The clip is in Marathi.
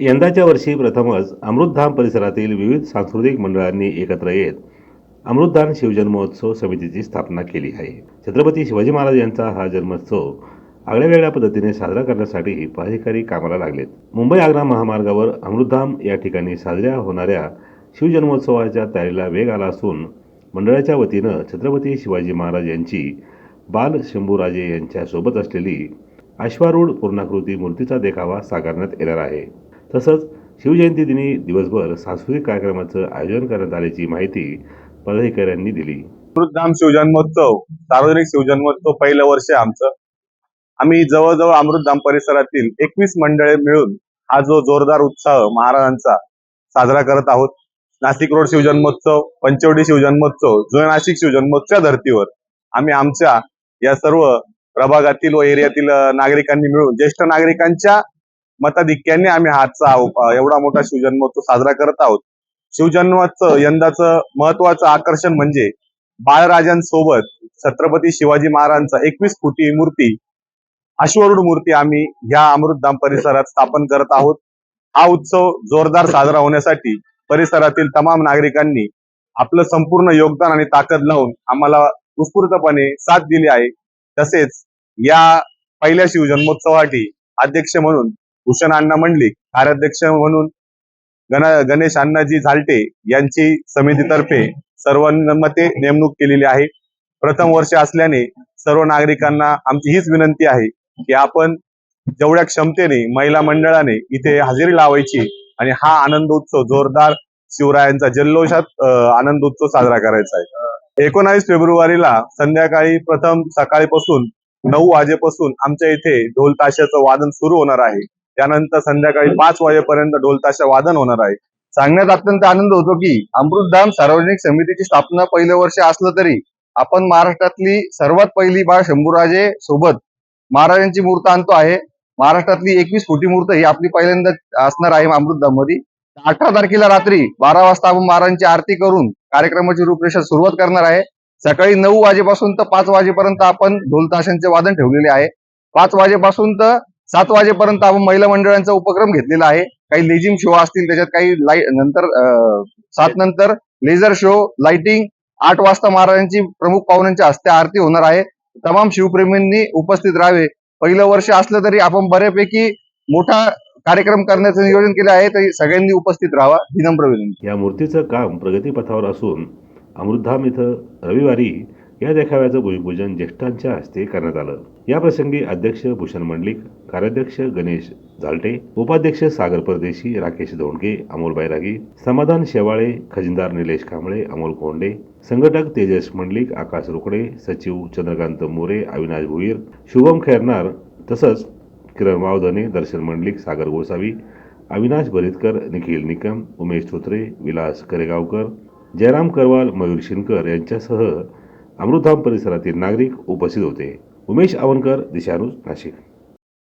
यंदाच्या वर्षी प्रथमच अमृतधाम परिसरातील विविध सांस्कृतिक मंडळांनी एकत्र येत अमृतधाम शिवजन्मोत्सव समितीची स्थापना केली आहे. छत्रपती शिवाजी महाराज यांचा हा जन्मोत्सव आगळ्या वेगळ्या पद्धतीने साजरा करण्यासाठी पदाधिकारी कामाला लागलेत. मुंबई आग्रा महामार्गावर अमृतधाम या ठिकाणी साजऱ्या होणाऱ्या शिवजन्मोत्सवाच्या तयारीला वेग आला असून मंडळाच्या वतीनं छत्रपती शिवाजी महाराज यांची बाल शंभूराजे यांच्यासोबत असलेली अश्वारूढ पूर्णाकृती मूर्तीचा देखावा साकारण्यात येणार आहे. तसंच शिवजयंती दिनी दिवसभर सांस्कृतिक कार्यक्रमाचं आयोजन करण्यात आल्याची माहिती पदाधिकाऱ्यांनी दिली. अमृतधाम शिवजन्मोत्सव सार्वजनिक शिवजन्मोत्सव पहिलं वर्ष आमचं. आम्ही जवळजवळ अमृतधाम परिसरातील एकवीस मंडळे मिळून हा जो जोरदार उत्साह महाराजांचा साजरा करत आहोत. नाशिक रोड शिवजन्मोत्सव पंचवडी शिवजन्मोत्सव जुने नाशिक शिवजन्मोत्सवच्या धर्तीवर आम्ही आमच्या या सर्व प्रभागातील व एरियातील नागरिकांनी मिळून ज्येष्ठ नागरिकांच्या मताधिक्याने आम्ही हातचा एवढा मोठा शिवजन्मोत्सव साजरा करत आहोत. शिवजन्माचं यंदाचं महत्वाचं आकर्षण म्हणजे बाळराजांसोबत छत्रपती शिवाजी महाराजांचा एकवीस फुटी मूर्ती अश्वरूढ मूर्ती आम्ही या अमृतधाम परिसरात स्थापन करत आहोत. हा उत्सव जोरदार साजरा होण्यासाठी परिसरातील तमाम नागरिकांनी आपलं संपूर्ण योगदान आणि ताकद लावून आम्हाला उत्स्फूर्तपणे साथ दिली आहे. तसेच या पहिल्या शिवजन्मोत्सवासाठी अध्यक्ष म्हणून भूषण अण्णा मंडलिक कार्याध्यक्ष म्हणून गण गणेश अण्णाजी झालटे यांची समितीतर्फे सर्वांमध्ये नेमणूक केलेली आहे. प्रथम वर्ष असल्याने सर्व नागरिकांना आमची हीच विनंती आहे की आपण जेवढ्या क्षमतेने महिला मंडळाने इथे हजेरी लावायची आणि हा आनंदोत्सव जोरदार शिवरायांचा जल्लोषात आनंदोत्सव आनंद उत्सव साजरा करायचा आहे. एकोणावीस फेब्रुवारीला संध्याकाळी प्रथम सकाळीपासून नऊ वाजेपासून आमच्या इथे ढोल ताशाचं वादन सुरू होणार आहे. त्यानंतर संध्याकाळी पाच वाजेपर्यंत ढोलताशा वादन होणार आहे. सांगण्यात अत्यंत आनंद होतो की अमृतधाम सार्वजनिक समितीची स्थापना पहिले वर्ष असलं तरी आपण महाराष्ट्रातली सर्वात पहिली बाळ शंभूराजे सोबत महाराजांची मूर्त आणतो आहे. महाराष्ट्रातली एकवीस कोटी मूर्त ही आपली पहिल्यांदा असणार आहे अमृतधाममध्ये अठरा तारखेला रात्री बारा वाजता आपण महाराजांची आरती करून कार्यक्रमाची रूपरेषा सुरुवात करणार आहे. सकाळी नऊ वाजेपासून तर पाच वाजेपर्यंत आपण ढोलताशांचे वादन ठेवलेले आहे. पाच वाजेपासून तर सात वाजेपर्यंत आपण महिला मंडळांचा उपक्रम घेतलेला आहे. काही लेजिम शो असतील त्याच्यात काही नंतर सात नंतर लेझर शो लाइटिंग आठ वाजता महाराजांची प्रमुख पाहुण्यांच्या हस्ते आरती होणार आहे. तमाम शिवप्रेमींनी उपस्थित राहावे. पहिलं वर्ष असलं तरी आपण बऱ्यापैकी मोठा कार्यक्रम करण्याचं नियोजन केलं आहे तरी सगळ्यांनी उपस्थित राहावा. विनम्र नम्र विनंती. या मूर्तीचं काम प्रगतीपथावर असून अमृतधाम इथं रविवारी या देखाव्याचं भूमिपूजन ज्येष्ठांच्या हस्ते करण्यात आलं. या प्रसंगी अध्यक्ष भूषण मंडलिक कार्याध्यक्ष गणेश झालटे उपाध्यक्ष सागर परदेशी राकेश धोंडके अमोल बैरागी समाधान शेवाळे खजिनदार निलेश कांबळे अमोल कोंडे संघटक तेजस मंडलिक आकाश रोकडे सचिव चंद्रकांत मोरे अविनाश भुईर शुभम खैरनार तसंच किरण वावधने दर्शन मंडलिक सागर गोसावी अविनाश भरितकर निखिल निकम उमेश धोत्रे विलास करेगावकर जयराम करवाल मयूर शिनकर यांच्यासह अमृतधाम परिसरातील नागरिक उपस्थित होते. उमेश आवनकर दिशानुज नाशिक.